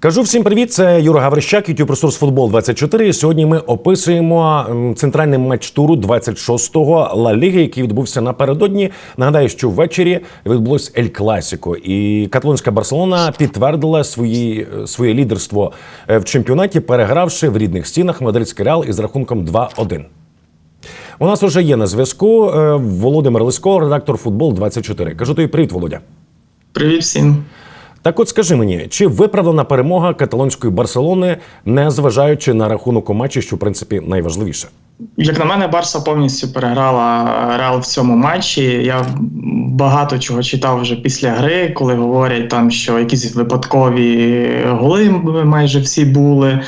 Кажу всім привіт. Це Юра Гаврищак, YouTube ресурс футбол 24 І Сьогодні ми описуємо центральний матч туру 26-го Ла Ліги, який відбувся напередодні. Нагадаю, що ввечері відбулось Ель Класіко, і каталонська Барселона підтвердила свої, своє лідерство е, в чемпіонаті, перегравши в рідних стінах мадридський реал із рахунком 2-1. У нас вже є на зв'язку е, Володимир Лисько, редактор футбол 24 Кажу тобі привіт, Володя. Привіт всім. Так от скажи мені, чи виправдана перемога каталонської Барселони, не зважаючи на рахунок у матчі, що в принципі найважливіше? Як на мене, Барса повністю переграла Реал в цьому матчі. Я багато чого читав вже після гри, коли говорять там, що якісь випадкові голи майже всі були,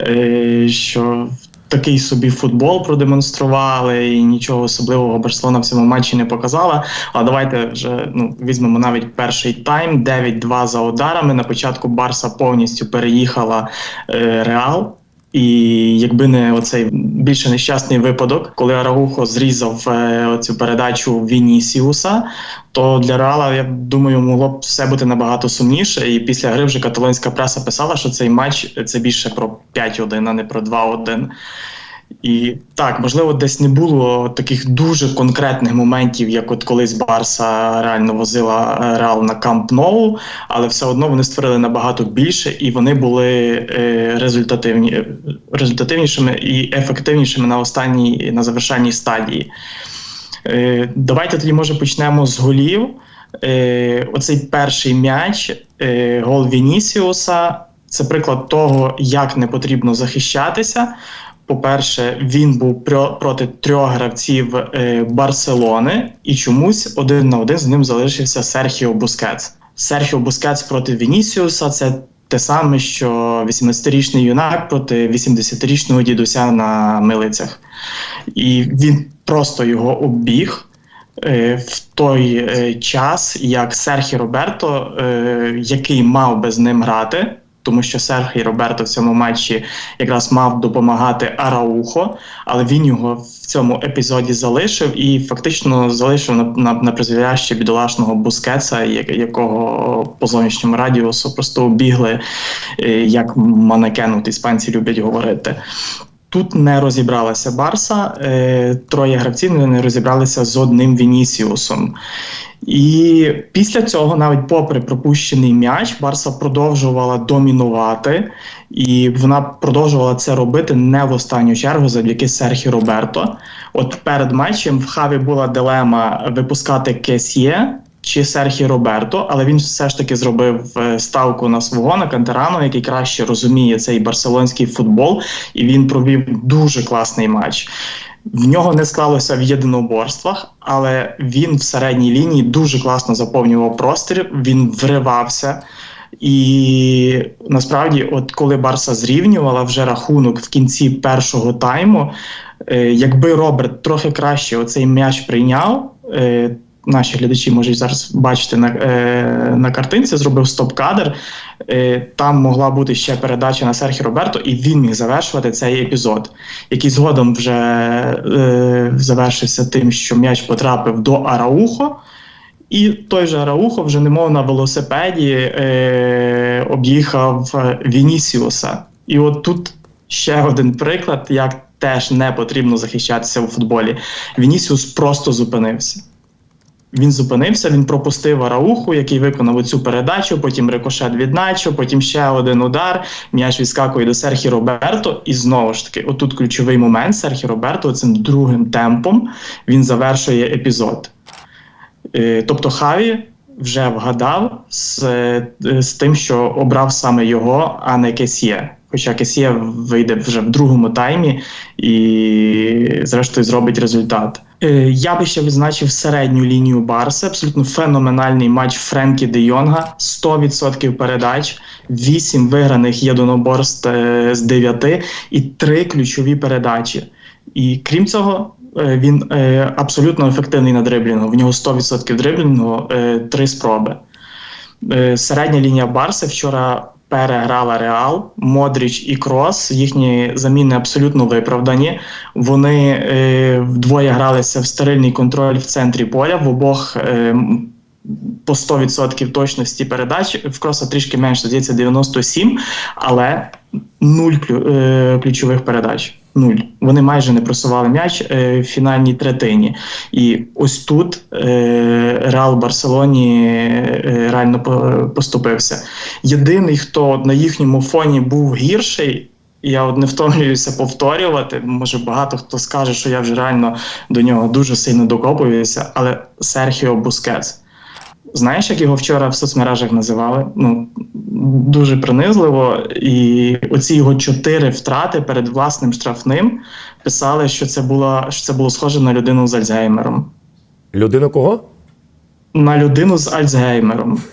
е, що такий собі футбол продемонстрували, і нічого особливого Барселона в цьому матчі не показала. Але давайте вже ну, візьмемо навіть перший тайм: 9-2 за ударами. На початку Барса повністю переїхала е, Реал. І якби не оцей більше нещасний випадок, коли Арагухо зрізав е, оцю передачу Вінісіуса, то для Реала, я думаю, могло б все бути набагато сумніше. І після гри вже каталонська преса писала, що цей матч це більше про 5-1, а не про 2-1. І так, можливо, десь не було таких дуже конкретних моментів, як от колись Барса реально возила е, Реал на Камп Ноу, але все одно вони створили набагато більше, і вони були е, результативні, результативнішими і ефективнішими на останній на завершальній стадії. Е, давайте тоді, може, почнемо з голів. Е, оцей перший м'яч, е, гол Вінісіуса. Це приклад того, як не потрібно захищатися. По-перше, він був проти трьох гравців е, Барселони, і чомусь один на один з ним залишився Серхіо Бускетс. Серхіо Бускетс проти Вінісіуса це те саме, що 18-річний юнак проти 80-річного дідуся на милицях. І він просто його обіг. е, В той е, час, як Серхі Роберто, який мав би з ним грати, тому що Серхій Роберто в цьому матчі якраз мав допомагати Араухо, але він його в цьому епізоді залишив і фактично залишив на, на, на призволяще бідолашного Бускетса, якого по зовнішньому радіусу просто обігли, е, як манекен, от іспанці люблять говорити. Тут не розібралася Барса, е, троє гравців не розібралися з одним Вінісіусом. І після цього, навіть попри пропущений м'яч, Барса продовжувала домінувати, і вона продовжувала це робити не в останню чергу завдяки Серхі Роберто. От перед матчем в Хаві була дилема випускати Кесьє чи Серхі Роберто, але він все ж таки зробив е, ставку на свого на Кантерану, який краще розуміє цей барселонський футбол, і він провів дуже класний матч. В нього не склалося в єдиноборствах, але він в середній лінії дуже класно заповнював простір, він вривався. І насправді, от коли Барса зрівнювала вже рахунок в кінці першого тайму, е, якби Роберт трохи краще оцей м'яч прийняв. Наші глядачі можуть зараз бачити на е, на картинці, зробив стоп-кадр. Е, там могла бути ще передача на Серхі Роберто, і він міг завершувати цей епізод, який згодом вже е, завершився тим, що м'яч потрапив до Араухо. І той же Араухо вже немов на велосипеді е, об'їхав Вінісіуса. І от тут ще один приклад, як теж не потрібно захищатися у футболі. Вінісіус просто зупинився. Він зупинився, він пропустив Арауху, який виконав цю передачу, потім рикошет від Начо, потім ще один удар. М'яч відскакує до Серхі Роберто. І знову ж таки, отут ключовий момент Серхі Роберто цим другим темпом він завершує епізод. Е, Тобто Хаві вже вгадав з, е, з тим, що обрав саме його, а не Кесьє. Хоча Кесьє вийде вже в другому таймі і, зрештою, зробить результат. Е, Я би ще відзначив середню лінію Барси. Абсолютно феноменальний матч Френкі Де Йонга. 100% передач, 8 виграних єдиноборств е, з 9 і 3 ключові передачі. І крім цього, е, він абсолютно ефективний на дриблінгу. В нього 100% дриблінгу, е, 3 спроби. Середня лінія Барси вчора переграла Реал, Модріч і Крос. Їхні заміни абсолютно виправдані. Вони е, вдвоє гралися в стерильний контроль в центрі поля. В обох е, по 100% точності передач. В Кроса трішки менше, здається, 97, але нуль е, ключових передач. Нуль. Вони майже не просували м'яч е, в фінальній третині. І ось тут е, Реал Барселоні е, реально поступився. Єдиний, хто на їхньому фоні був гірший, я от не втомлююся повторювати. Може, багато хто скаже, що я вже реально до нього дуже сильно докопуюся, але Серхіо Бускетс. Знаєш, як його вчора в соцмережах називали? Ну дуже принизливо. І оці його чотири втрати перед власним штрафним писали, що це було, що це було схоже на людину з Альцгеймером. Людину кого? На людину з Альцгеймером.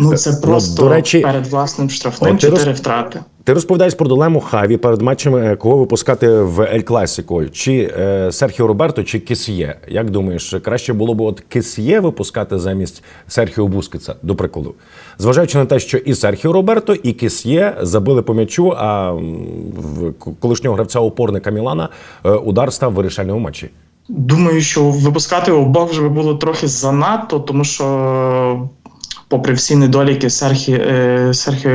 Ну, це просто до речі, перед власним штрафним от ти роз- чотири втрати. Ти розповідаєш про дилему Хаві перед матчем, е, кого випускати в Ель Класіко, чи е, Серхіо Роберто, чи Кесьє. Як думаєш, краще було б от Кесьє випускати замість Серхіо Бускетса, до прикладу? Зважаючи на те, що і Серхіо Роберто, і Кесьє забили по м'ячу, а в колишнього гравця опорника Мілана е, удар став в вирішальному матчі. Думаю, що випускати обох вже було трохи занадто, тому що, попри всі недоліки Серхі, Серхі,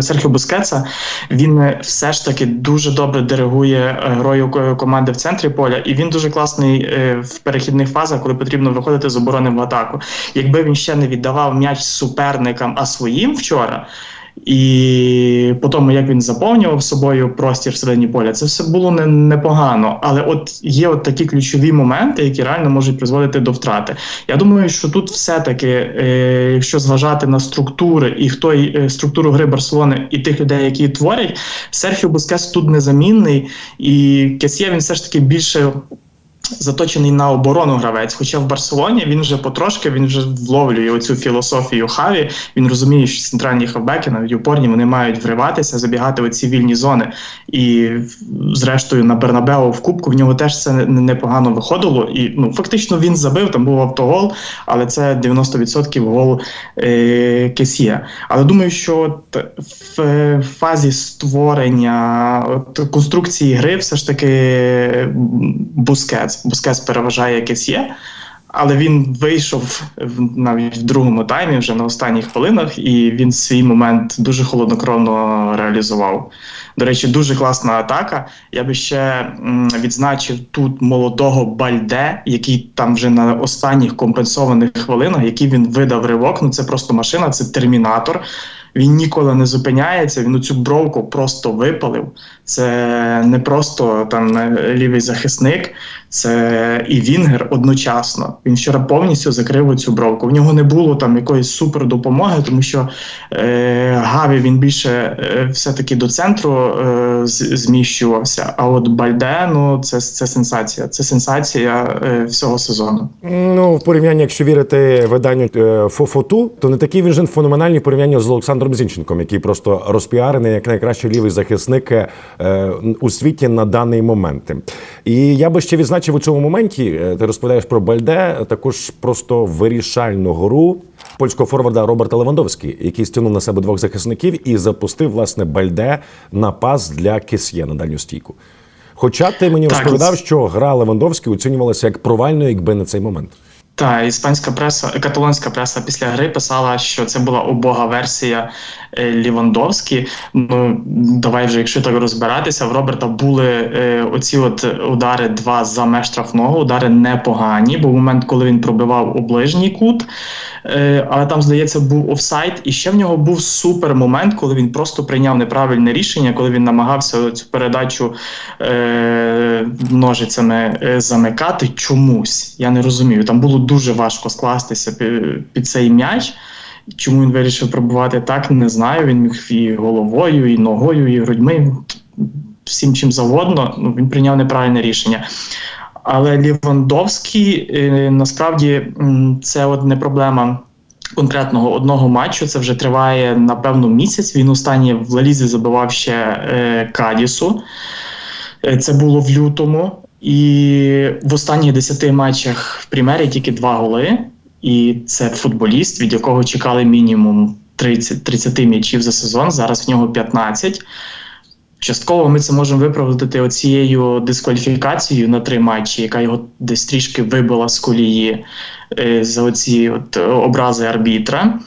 Серхі, Бу- Бускетса, він е, все ж таки дуже добре диригує е, грою команди в центрі поля, і він дуже класний е, в перехідних фазах, коли потрібно виходити з оборони в атаку. Якби він ще не віддавав м'яч суперникам, а своїм вчора. І по тому, як він заповнював собою простір всередині поля, це все було не, непогано. Але от є от такі ключові моменти, які реально можуть призводити до втрати. Я думаю, що тут все-таки, е, якщо зважати на структури і хто е, структуру гри Барселони і тих людей, які її творять, Серхіо Бускес тут незамінний, і Кесє він все ж таки більше заточений на оборону гравець. Хоча в Барселоні він вже потрошки він вже вловлює оцю філософію Хаві. Він розуміє, що центральні хавбеки, навіть упорні, вони мають вриватися, забігати в оці вільні зони. І зрештою на Бернабео в Кубку в нього теж це непогано виходило. І ну фактично він забив, там був автогол, але це 90% гол е, Кесія. Але думаю, що от в е, фазі створення от, конструкції гри все ж таки Бускетс переважає Кесє. Але він вийшов навіть в другому таймі, вже на останніх хвилинах, і він свій момент дуже холоднокровно реалізував. До речі, дуже класна атака. Я би ще відзначив тут молодого Бальде, який там вже на останніх компенсованих хвилинах, який він видав ривок. Ну це просто машина, це термінатор. Він ніколи не зупиняється. Він цю бровку просто випалив. Це не просто там е, лівий захисник, це і Вінгер одночасно. Він вчора повністю закрив цю бровку. В нього не було там якоїсь супер допомоги, тому що е, Гаві він більше е, все-таки до центру е, зміщувався. А от Бальде, ну це, це сенсація. Це сенсація е, всього сезону. Ну, в порівнянні, якщо вірити виданню е, Фофоту, то не такий він же феноменальний в порівнянні з Олександром Зінченком, який просто розпіарений як найкращий лівий захисник е, у світі на даний момент. І я би ще відзначив у цьому моменті. е, Ти розповідаєш про Бальде, також просто вирішальну гру польського форварда Роберта Левандовський, який стягнув на себе двох захисників і запустив власне Бальде на пас для Кесьє на дальню стійку. Хоча ти мені розповідав, що гра Левандовський оцінювалася як провальною, якби не цей момент. Та іспанська преса, каталонська преса після гри писала, що це була убога версія е, Лівандовські. Ну давай вже, якщо так розбиратися, в Роберта були е, оці от удари два за меж штрафного, удари непогані. Був момент, коли він пробивав у ближній кут, але там, здається, був офсайд. І ще в нього був супер момент, коли він просто прийняв неправильне рішення, коли він намагався цю передачу е, ножицями е, замикати чомусь. Я не розумію. Там було дуже важко скластися під цей м'яч. Чому він вирішив пробувати так, не знаю. Він міг і головою, і ногою, і грудьми, всім чим завгодно. Ну, він прийняв неправильне рішення. Але Лівандовський е, насправді це от не проблема конкретного одного матчу. Це вже триває напевно місяць. Він останній в Лалізі забивав ще е, Кадісу. Е, Це було в лютому. І в останніх 10 матчах в Прімері тільки два голи. І це футболіст, від якого чекали мінімум 30, 30 м'ячів за сезон. Зараз в нього 15. Частково ми це можемо виправдати оцією дискваліфікацією на три матчі, яка його десь трішки вибила з колії е, за оці от е, образи арбітра.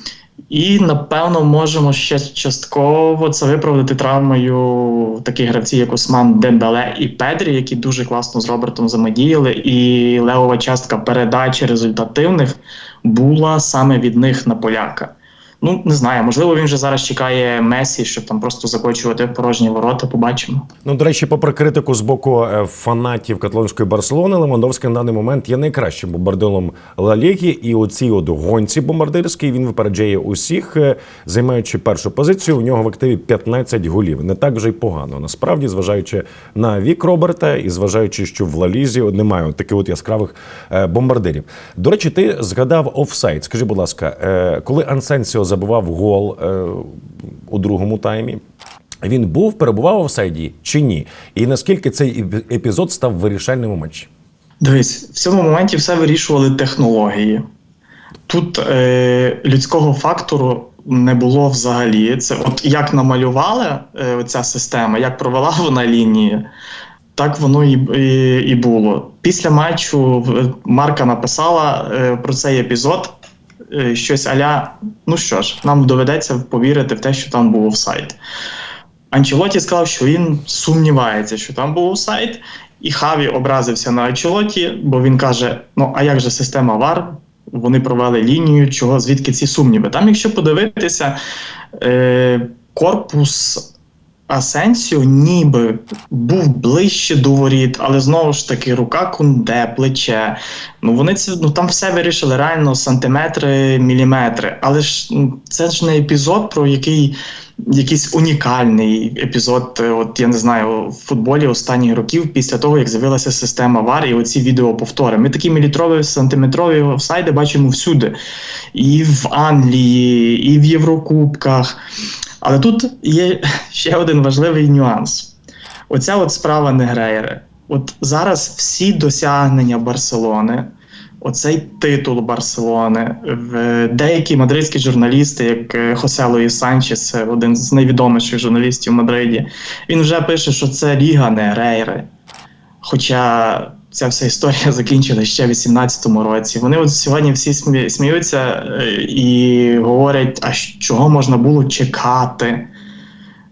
І напевно можемо ще частково це виправдати травмою таких гравців, як Осман Дембеле і Педрі, які дуже класно з Робертом взаємодіяли. І левова частка передач результативних була саме від них на поляка. Ну не знаю, можливо, він вже зараз чекає Месі, щоб там просто закочувати порожні ворота. Побачимо. Ну, до речі, попри критику з боку е, фанатів каталонської Барселони, Левандовський на даний момент є найкращим бомбардиром Ла Ліги. І у цій от гонці бомбардирській він випереджає усіх, е, займаючи першу позицію. У нього в активі 15 голів. Не так вже й погано. Насправді, зважаючи на вік Роберта і зважаючи, що в Ла Лізі немає таких от яскравих е, бомбардирів. До речі, ти згадав офсайд. Скажи, будь ласка, коли Ансенсіо забивав гол е, у другому таймі. Він був, перебував в офсайді чи ні? І наскільки цей епізод став вирішальним у матчі? Дивись, в цьому моменті все вирішували технології. Тут е, людського фактору не було взагалі. Це от як намалювала е, ця система, як провела вона лінії, так воно і, і, і було. Після матчу Марка написала е, про цей епізод щось аля: ну що ж, нам доведеться повірити в те, що там був офсайд. Анчелоті сказав, що він сумнівається, що там був офсайд, і Хаві образився на Анчелоті, бо він каже: ну а як же система ВАР? Вони провели лінію, чого звідки ці сумніви? Там, якщо подивитися, е, корпус Асенсіо ніби був ближче до воріт, але знову ж таки рука кунде, плече. Ну вони це ну там все вирішили реально сантиметри, міліметри. Але ж ну, це ж не епізод, про який якийсь унікальний епізод. е, От я не знаю, в футболі останніх років після того, як з'явилася система ВАР і оці відеоповтори. Ми такі мілітрові сантиметрові офсайди бачимо всюди, і в Англії, і в Єврокубках. Але тут є ще один важливий нюанс: оця от справа Негрейри. От зараз всі досягнення Барселони, оцей титул Барселони, деякі мадридські журналісти, як е, Хосе Луїс Санчес, один з найвідоміших журналістів в Мадриді, він вже пише, що це Ліга Негрейри. Хоча ця вся історія закінчилась ще в 18-му році. Вони от сьогодні всі смі- сміються е, і говорять, а чого можна було чекати?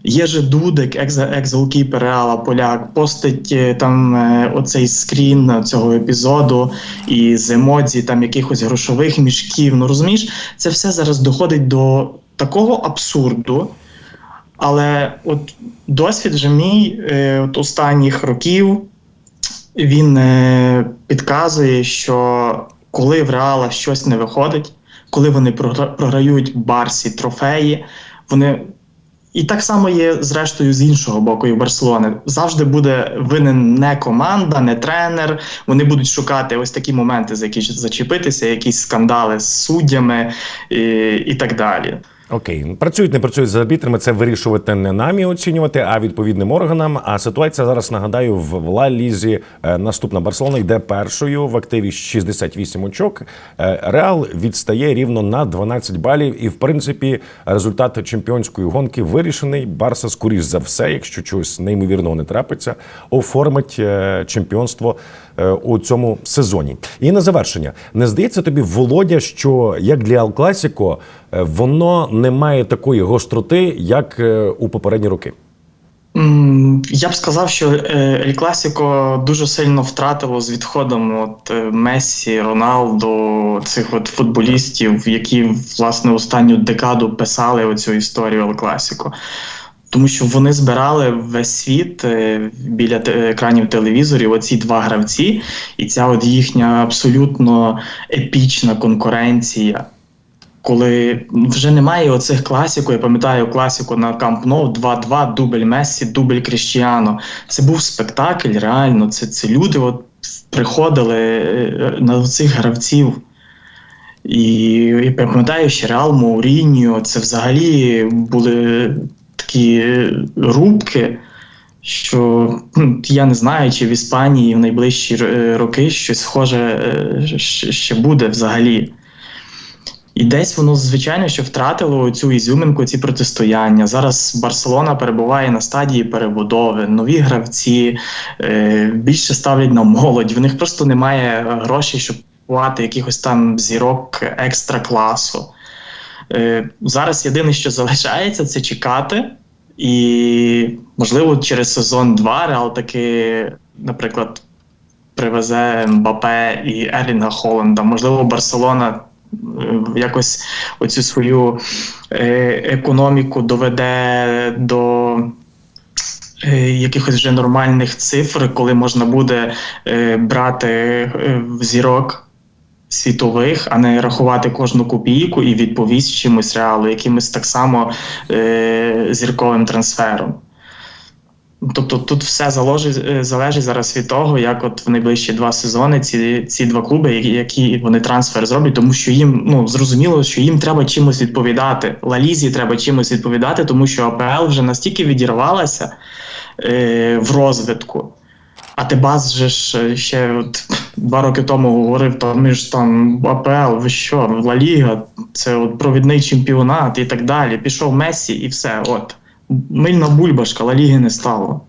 Є же Дудик, екс-голкіпер Реала Поляк, постить е, там е, оцей скрін цього епізоду і з емодзі там якихось грошових мішків. Ну розумієш, це все зараз доходить до такого абсурду. Але от досвід же мій от останніх років він е, підказує, що коли в Реала щось не виходить, коли вони програють Барсі трофеї, вони. І так само є зрештою з іншого боку, і в Барселони. Завжди буде винен не команда, не тренер. Вони будуть шукати ось такі моменти, за які зачепитися, якісь скандали з суддями і, і так далі. Окей, працюють, не працюють з арбітрами. Це вирішувати не нам і оцінювати, а відповідним органам. А ситуація зараз нагадаю в Ла Лізі. Е, Наступна Барселона йде першою в активі 68 очок. Е, Реал відстає рівно на 12 балів. І в принципі результат чемпіонської гонки вирішений. Барса, скоріш за все, якщо чогось неймовірного не трапиться, оформить е, чемпіонство у цьому сезоні. І на завершення не здається тобі, Володя, що як для Ал Класіко е, воно не має такої гостроти, як е, у попередні роки. Я б сказав, що е, Ель Класіко дуже сильно втратило з відходом от е, Мессі, Роналду, цих от футболістів, які власне останню декаду писали оцю історію Ель Класіко. Тому що вони збирали весь світ е, біля екранів телевізорів, оці два гравці, і ця от їхня абсолютно епічна конкуренція коли вже немає оцих класіку, я пам'ятаю класіку на Камп Ноу 2-2, дубль Мессі, дубль Кріщіано. Це був спектакль, реально. Це, це люди от приходили е, на цих гравців. І я пам'ятаю, що Реал Мауріньо, це взагалі були такі е, рубки, що я не знаю, чи в Іспанії в найближчі е, роки щось схоже е, ще буде взагалі. І десь воно, звичайно, що втратило цю ізюминку, ці протистояння. Зараз Барселона перебуває на стадії перебудови, нові гравці е, більше ставлять на молодь. В них просто немає грошей, щоб купувати якихось там зірок екстра класу. Е, зараз єдине, що залишається, це чекати. І, можливо, через сезон 2 Реал таки, наприклад, привезе Мбапе і Ерлінга Холланда. Можливо, Барселона е, якось оцю свою е, економіку доведе до якихось вже нормальних цифр, коли можна буде брати зірок світових, а не рахувати кожну копійку і відповість чимось реалу, якимось так само е, зірковим трансфером. Тобто тут все залежить, е, залежить зараз від того, як от в найближчі два сезони ці, ці два клуби, які, вони трансфер зроблять, тому що їм ну зрозуміло, що їм треба чимось відповідати. Лалізі треба чимось відповідати, тому що АПЛ вже настільки відірвалася е, в розвитку. А Тебас же ж е, ще от два роки тому говорив, то ми ж там АПЛ, ви що, Ла Ліга, це от провідний чемпіонат і так далі. Пішов Месі і все. От мильна бульбашка, Ла Ліги не стало.